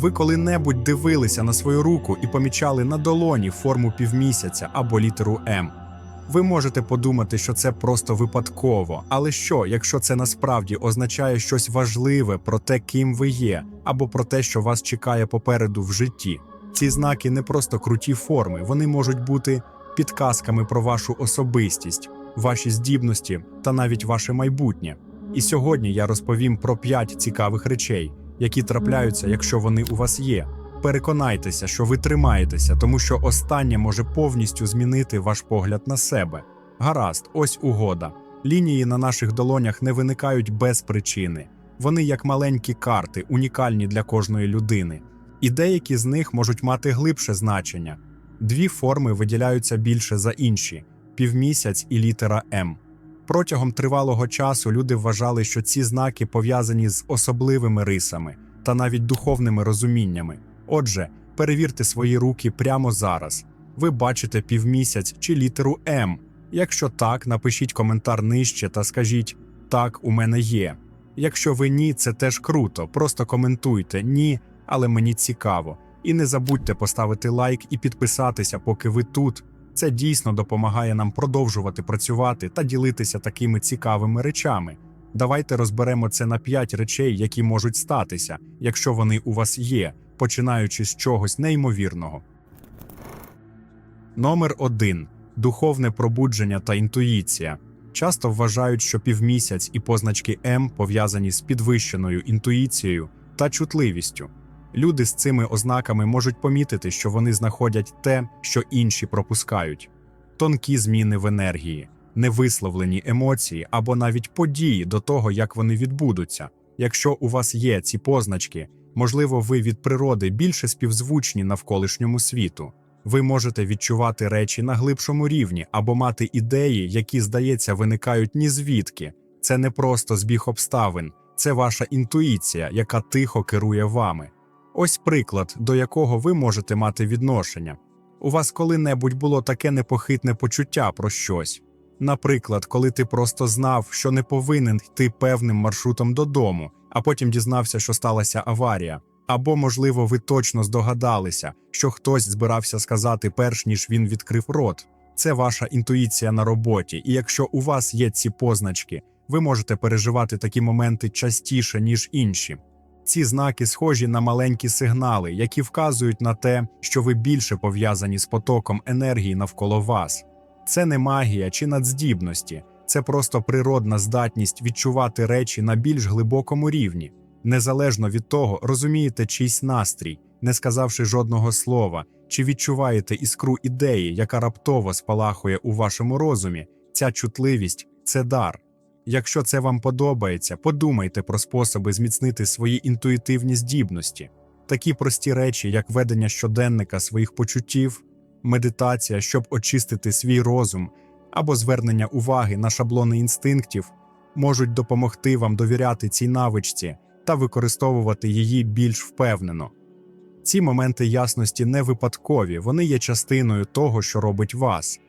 Ви коли-небудь дивилися на свою руку і помічали на долоні форму півмісяця або літеру М. Ви можете подумати, що це просто випадково, але що, якщо це насправді означає щось важливе про те, ким ви є, або про те, що вас чекає попереду в житті? Ці знаки не просто круті форми, вони можуть бути підказками про вашу особистість, ваші здібності та навіть ваше майбутнє. І сьогодні я розповім про п'ять цікавих речей, які трапляються, якщо вони у вас є. Переконайтеся, що ви тримаєтеся, тому що останнє може повністю змінити ваш погляд на себе. Гаразд, ось угода. Лінії на наших долонях не виникають без причини. Вони як маленькі карти, унікальні для кожної людини. І деякі з них можуть мати глибше значення. Дві форми виділяються більше за інші півмісяць і літера М. Протягом тривалого часу люди вважали, що ці знаки пов'язані з особливими рисами та навіть духовними розуміннями. Отже, перевірте свої руки прямо зараз. Ви бачите півмісяць чи літеру М. Якщо так, напишіть коментар нижче та скажіть Так, у мене є. Якщо ви ні, це теж круто. Просто коментуйте ні, але мені цікаво. І не забудьте поставити лайк і підписатися, поки ви тут. Це дійсно допомагає нам продовжувати працювати та ділитися такими цікавими речами. Давайте розберемо це на 5 речей, які можуть статися, якщо вони у вас є, починаючи з чогось неймовірного. Номер 1. Духовне пробудження та інтуїція. Часто вважають, що півмісяць і позначки М пов'язані з підвищеною інтуїцією та чутливістю. Люди з цими ознаками можуть помітити, що вони знаходять те, що інші пропускають: тонкі зміни в енергії, невисловлені емоції або навіть події до того, як вони відбудуться. Якщо у вас є ці позначки, можливо, ви від природи більше співзвучні навколишньому світу. Ви можете відчувати речі на глибшому рівні або мати ідеї, які, здається, виникають ні звідки. Це не просто збіг обставин, це ваша інтуїція, яка тихо керує вами. Ось приклад, до якого ви можете мати відношення. У вас коли-небудь було таке непохитне почуття про щось. Наприклад, коли ти просто знав, що не повинен йти певним маршрутом додому, а потім дізнався, що сталася аварія. Або, можливо, ви точно здогадалися, що хтось збирався сказати перш ніж він відкрив рот. Це ваша інтуїція на роботі, і якщо у вас є ці позначки, ви можете переживати такі моменти частіше, ніж інші. Ці знаки схожі на маленькі сигнали, які вказують на те, що ви більше пов'язані з потоком енергії навколо вас. Це не магія чи надздібності, це просто природна здатність відчувати речі на більш глибокому рівні, незалежно від того, розумієте чийсь настрій, не сказавши жодного слова, чи відчуваєте іскру ідеї, яка раптово спалахує у вашому розумі. Ця чутливість це дар. Якщо це вам подобається, подумайте про способи зміцнити свої інтуїтивні здібності, такі прості речі, як ведення щоденника своїх почуттів, медитація, щоб очистити свій розум, або звернення уваги на шаблони інстинктів, можуть допомогти вам довіряти цій навичці та використовувати її більш впевнено. Ці моменти ясності не випадкові, вони є частиною того, що робить вас.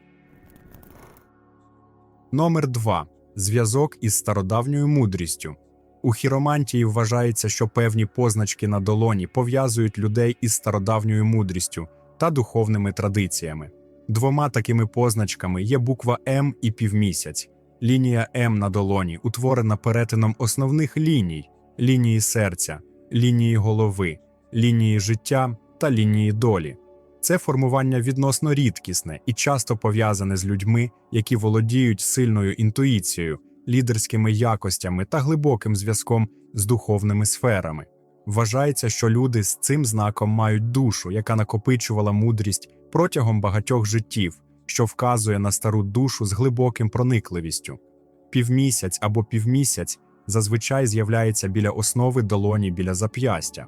Номер 2. Зв'язок із стародавньою мудрістю. У хіромантії вважається, що певні позначки на долоні пов'язують людей із стародавньою мудрістю та духовними традиціями. Двома такими позначками є буква М і півмісяць. Лінія М на долоні утворена перетином основних ліній: лінії серця, лінії голови, лінії життя та лінії долі. Це формування відносно рідкісне і часто пов'язане з людьми, які володіють сильною інтуїцією, лідерськими якостями та глибоким зв'язком з духовними сферами. Вважається, що люди з цим знаком мають душу, яка накопичувала мудрість протягом багатьох життів, що вказує на стару душу з глибоким проникливістю. Півмісяць або півмісяць зазвичай з'являється біля основи долоні біля зап'ястя.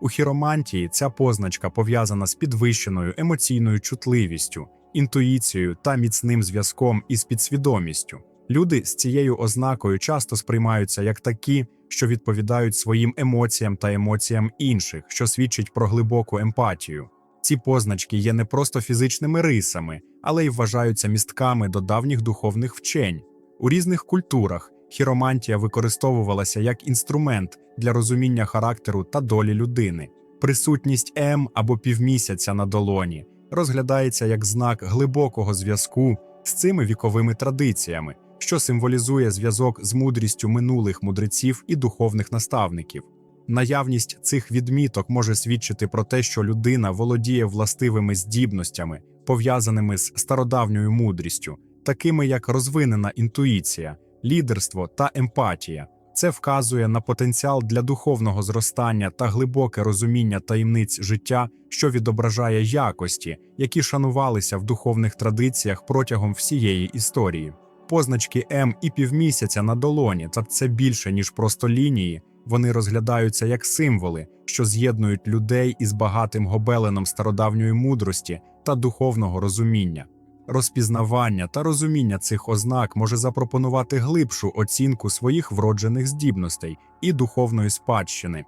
У хіромантії ця позначка пов'язана з підвищеною емоційною чутливістю, інтуїцією та міцним зв'язком із підсвідомістю. Люди з цією ознакою часто сприймаються як такі, що відповідають своїм емоціям та емоціям інших, що свідчить про глибоку емпатію. Ці позначки є не просто фізичними рисами, але й вважаються містками до давніх духовних вчень. У різних культурах хіромантія використовувалася як інструмент для розуміння характеру та долі людини. Присутність М або півмісяця на долоні розглядається як знак глибокого зв'язку з цими віковими традиціями, що символізує зв'язок з мудрістю минулих мудреців і духовних наставників. Наявність цих відміток може свідчити про те, що людина володіє властивими здібностями, пов'язаними з стародавньою мудрістю, такими як розвинена інтуїція, лідерство та емпатія. Це вказує на потенціал для духовного зростання та глибоке розуміння таємниць життя, що відображає якості, які шанувалися в духовних традиціях протягом всієї історії. Позначки М і півмісяця на долоні, та це більше ніж просто лінії. Вони розглядаються як символи, що з'єднують людей із багатим гобеленом стародавньої мудрості та духовного розуміння. Розпізнавання та розуміння цих ознак може запропонувати глибшу оцінку своїх вроджених здібностей і духовної спадщини.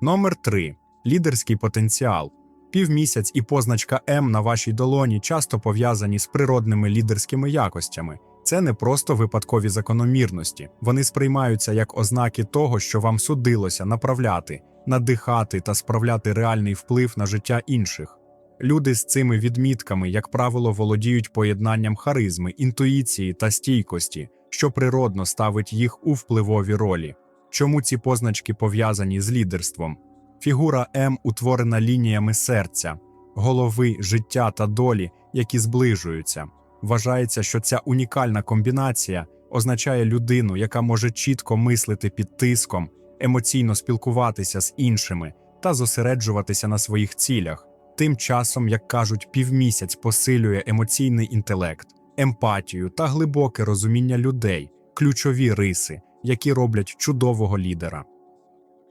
Номер 3. Лідерський потенціал. Півмісяць і позначка М на вашій долоні часто пов'язані з природними лідерськими якостями. Це не просто випадкові закономірності, вони сприймаються як ознаки того, що вам судилося направляти, надихати та справляти реальний вплив на життя інших. Люди з цими відмітками, як правило, володіють поєднанням харизми, інтуїції та стійкості, що природно ставить їх у впливові ролі. Чому ці позначки пов'язані з лідерством? Фігура М утворена лініями серця, голови, життя та долі, які зближуються. Вважається, що ця унікальна комбінація означає людину, яка може чітко мислити під тиском, емоційно спілкуватися з іншими та зосереджуватися на своїх цілях. Тим часом, як кажуть, півмісяць посилює емоційний інтелект, емпатію та глибоке розуміння людей, ключові риси, які роблять чудового лідера.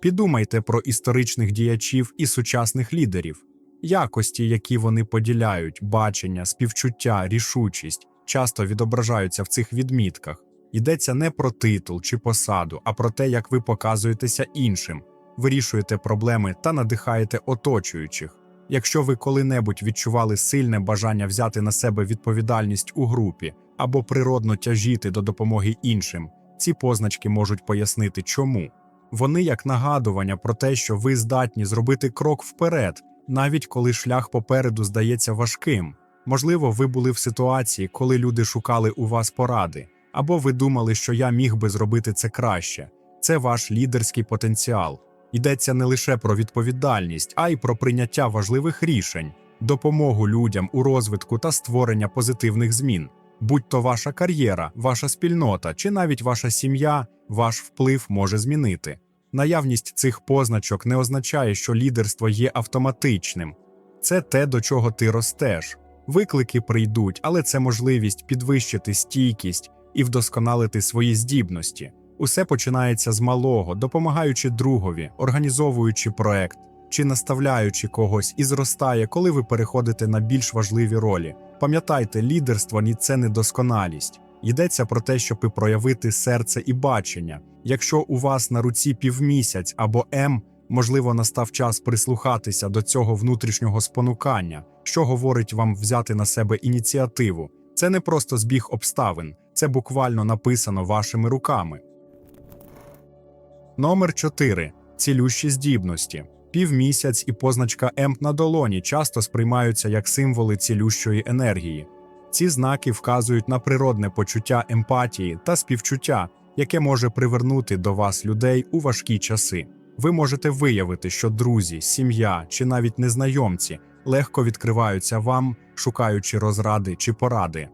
Підумайте про історичних діячів і сучасних лідерів. Якості, які вони поділяють, бачення, співчуття, рішучість, часто відображаються в цих відмітках. Йдеться не про титул чи посаду, а про те, як ви показуєтеся іншим, вирішуєте проблеми та надихаєте оточуючих. Якщо ви коли-небудь відчували сильне бажання взяти на себе відповідальність у групі або природно тяжіти до допомоги іншим, ці позначки можуть пояснити, чому. Вони як нагадування про те, що ви здатні зробити крок вперед, навіть коли шлях попереду здається важким. Можливо, ви були в ситуації, коли люди шукали у вас поради, або ви думали, що я міг би зробити це краще. Це ваш лідерський потенціал. Йдеться не лише про відповідальність, а й про прийняття важливих рішень, допомогу людям у розвитку та створення позитивних змін. Будь то ваша кар'єра, ваша спільнота чи навіть ваша сім'я, ваш вплив може змінити. Наявність цих позначок не означає, що лідерство є автоматичним. Це те, до чого ти ростеш. Виклики прийдуть, але це можливість підвищити стійкість і вдосконалити свої здібності. Усе починається з малого, допомагаючи другові, організовуючи проект чи наставляючи когось, і зростає, коли ви переходите на більш важливі ролі. Пам'ятайте, лідерство ні це не досконалість. Йдеться про те, щоб проявити серце і бачення. Якщо у вас на руці півмісяць або М, можливо, настав час прислухатися до цього внутрішнього спонукання, що говорить вам взяти на себе ініціативу. Це не просто збіг обставин, це буквально написано вашими руками. Номер 4. Цілющі здібності. Півмісяць і позначка М на долоні часто сприймаються як символи цілющої енергії. Ці знаки вказують на природне почуття емпатії та співчуття, яке може привернути до вас людей у важкі часи. Ви можете виявити, що друзі, сім'я чи навіть незнайомці легко відкриваються вам, шукаючи розради чи поради.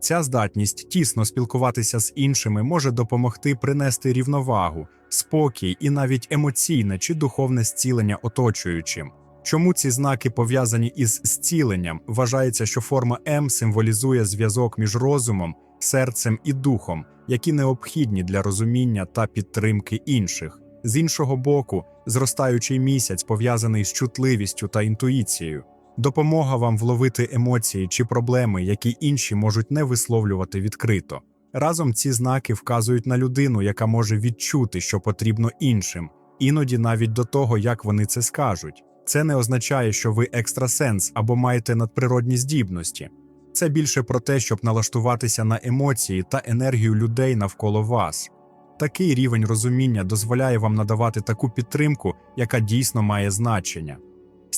Ця здатність тісно спілкуватися з іншими може допомогти принести рівновагу, спокій і навіть емоційне чи духовне зцілення оточуючим. Чому ці знаки пов'язані із зціленням? Вважається, що форма М символізує зв'язок між розумом, серцем і духом, які необхідні для розуміння та підтримки інших. З іншого боку, зростаючий місяць пов'язаний з чутливістю та інтуїцією. Допомога вам вловити емоції чи проблеми, які інші можуть не висловлювати відкрито. Разом ці знаки вказують на людину, яка може відчути, що потрібно іншим, іноді навіть до того, як вони це скажуть. Це не означає, що ви екстрасенс або маєте надприродні здібності. Це більше про те, щоб налаштуватися на емоції та енергію людей навколо вас. Такий рівень розуміння дозволяє вам надавати таку підтримку, яка дійсно має значення.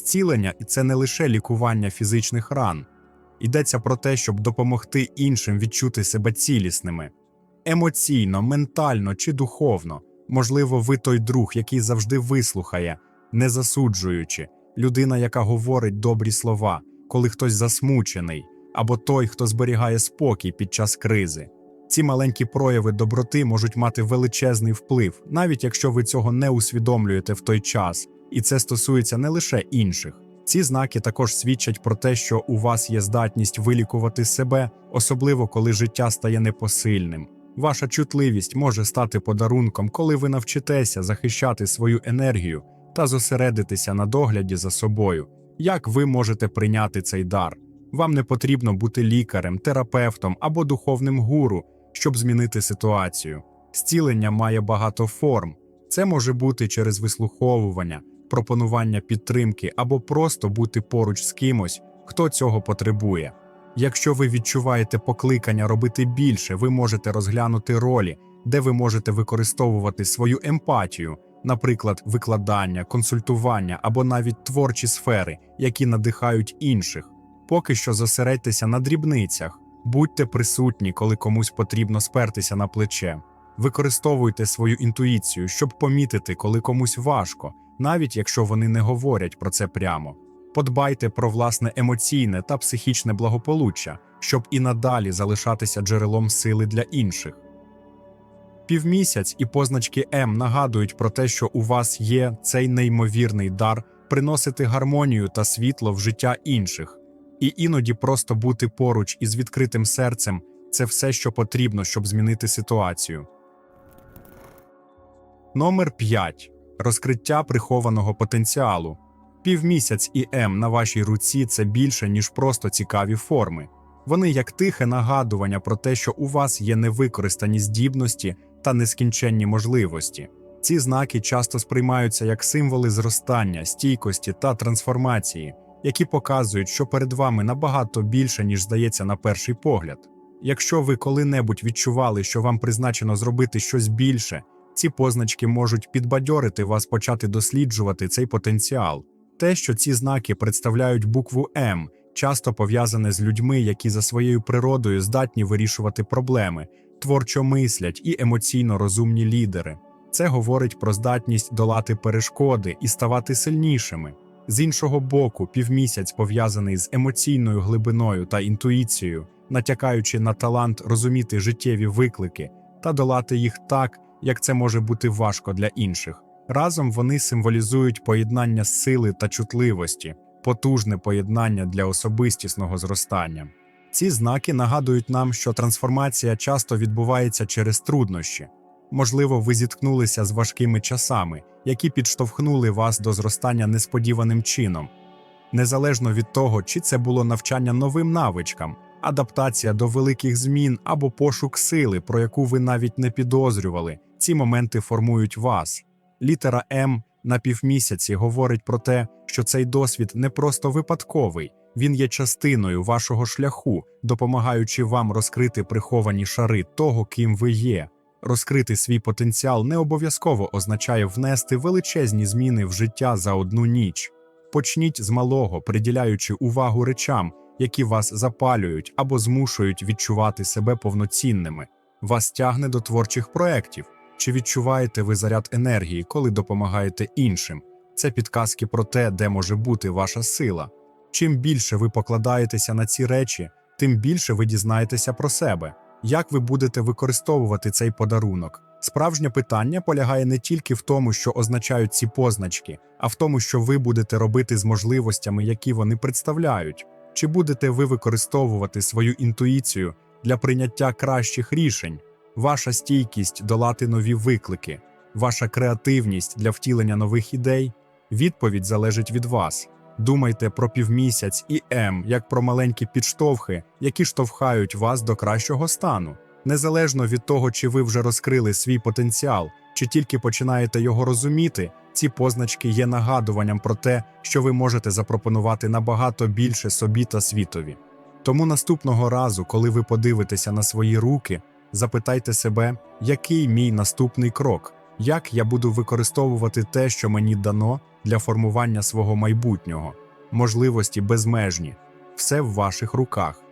Зцілення це не лише лікування фізичних ран, йдеться про те, щоб допомогти іншим відчути себе цілісними емоційно, ментально чи духовно. Можливо, ви той друг, який завжди вислухає, не засуджуючи, людина, яка говорить добрі слова, коли хтось засмучений, або той, хто зберігає спокій під час кризи. Ці маленькі прояви доброти можуть мати величезний вплив, навіть якщо ви цього не усвідомлюєте в той час, і це стосується не лише інших. Ці знаки також свідчать про те, що у вас є здатність вилікувати себе, особливо коли життя стає непосильним. Ваша чутливість може стати подарунком, коли ви навчитеся захищати свою енергію та зосередитися на догляді за собою. Як ви можете прийняти цей дар? Вам не потрібно бути лікарем, терапевтом або духовним гуру, щоб змінити ситуацію. Зцілення має багато форм. Це може бути через вислуховування, пропонування підтримки або просто бути поруч з кимось, хто цього потребує. Якщо ви відчуваєте покликання робити більше, ви можете розглянути ролі, де ви можете використовувати свою емпатію, наприклад, викладання, консультування або навіть творчі сфери, які надихають інших. Поки що зосередьтеся на дрібницях, будьте присутні, коли комусь потрібно спертися на плече. Використовуйте свою інтуїцію, щоб помітити, коли комусь важко, навіть якщо вони не говорять про це прямо. Подбайте про власне емоційне та психічне благополуччя, щоб і надалі залишатися джерелом сили для інших. Півмісяць і позначки М нагадують про те, що у вас є цей неймовірний дар приносити гармонію та світло в життя інших, і іноді просто бути поруч із відкритим серцем це все, що потрібно, щоб змінити ситуацію. Номер 5. Розкриття прихованого потенціалу. Півмісяць і М на вашій руці це більше, ніж просто цікаві форми. Вони як тихе нагадування про те, що у вас є невикористані здібності та нескінченні можливості. Ці знаки часто сприймаються як символи зростання, стійкості та трансформації, які показують, що перед вами набагато більше, ніж здається на перший погляд. Якщо ви коли-небудь відчували, що вам призначено зробити щось більше, ці позначки можуть підбадьорити вас почати досліджувати цей потенціал. Те, що ці знаки представляють букву М, часто пов'язане з людьми, які за своєю природою здатні вирішувати проблеми, творчо мислять і емоційно розумні лідери. Це говорить про здатність долати перешкоди і ставати сильнішими. З іншого боку, півмісяць пов'язаний з емоційною глибиною та інтуїцією, натякаючи на талант розуміти життєві виклики та долати їх так, як це може бути важко для інших. Разом вони символізують поєднання сили та чутливості, потужне поєднання для особистісного зростання. Ці знаки нагадують нам, що трансформація часто відбувається через труднощі. Можливо, ви зіткнулися з важкими часами, які підштовхнули вас до зростання несподіваним чином. Незалежно від того, чи це було навчання новим навичкам, адаптація до великих змін або пошук сили, про яку ви навіть не підозрювали, ці моменти формують вас. Літера М на півмісяці говорить про те, що цей досвід не просто випадковий, він є частиною вашого шляху, допомагаючи вам розкрити приховані шари того, ким ви є. Розкрити свій потенціал не обов'язково означає внести величезні зміни в життя за одну ніч. Почніть з малого, приділяючи увагу речам, які вас запалюють або змушують відчувати себе повноцінними. Вас тягне до творчих проєктів. Чи відчуваєте ви заряд енергії, коли допомагаєте іншим? Це підказки про те, де може бути ваша сила. Чим більше ви покладаєтеся на ці речі, тим більше ви дізнаєтеся про себе. Як ви будете використовувати цей подарунок? Справжнє питання полягає не тільки в тому, що означають ці позначки, а в тому, що ви будете робити з можливостями, які вони представляють. Чи будете ви використовувати свою інтуїцію для прийняття кращих рішень? Ваша стійкість долати нові виклики, ваша креативність для втілення нових ідей. Відповідь залежить від вас. Думайте про півмісяць і М як про маленькі підштовхи, які штовхають вас до кращого стану, незалежно від того, чи ви вже розкрили свій потенціал, чи тільки починаєте його розуміти. Ці позначки є нагадуванням про те, що ви можете запропонувати набагато більше собі та світові. Тому наступного разу, коли ви подивитеся на свої руки, запитайте себе, який мій наступний крок, як я буду використовувати те, що мені дано для формування свого майбутнього, можливості безмежні, все в ваших руках.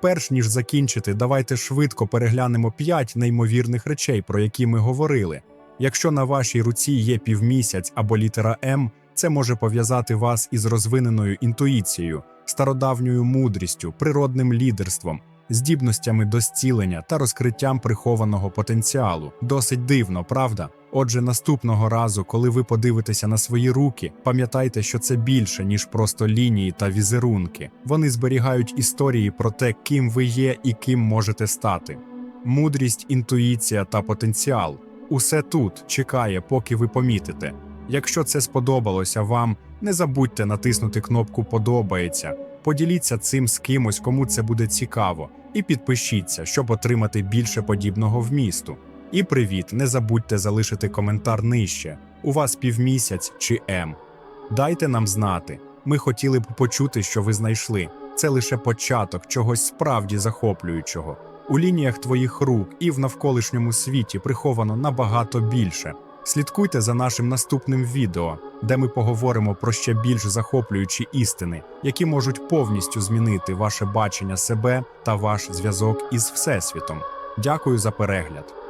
Перш ніж закінчити, давайте швидко переглянемо 5 неймовірних речей, про які ми говорили. Якщо на вашій руці є півмісяць або літера М, це може пов'язати вас із розвиненою інтуїцією, стародавньою мудрістю, природним лідерством, здібностями до зцілення та розкриттям прихованого потенціалу. Досить дивно, правда? Отже, наступного разу, коли ви подивитеся на свої руки, пам'ятайте, що це більше, ніж просто лінії та візерунки. Вони зберігають історії про те, ким ви є і ким можете стати. Мудрість, інтуїція та потенціал усе тут чекає, поки ви помітите. Якщо це сподобалося вам, не забудьте натиснути кнопку Подобається, поділіться цим з кимось, кому це буде цікаво, і підпишіться, щоб отримати більше подібного вмісту. І привіт, не забудьте залишити коментар нижче. У вас півмісяць чи М. Дайте нам знати. Ми хотіли б почути, що ви знайшли. Це лише початок чогось справді захоплюючого. У лініях твоїх рук і в навколишньому світі приховано набагато більше. Слідкуйте за нашим наступним відео, де ми поговоримо про ще більш захоплюючі істини, які можуть повністю змінити ваше бачення себе та ваш зв'язок із Всесвітом. Дякую за перегляд.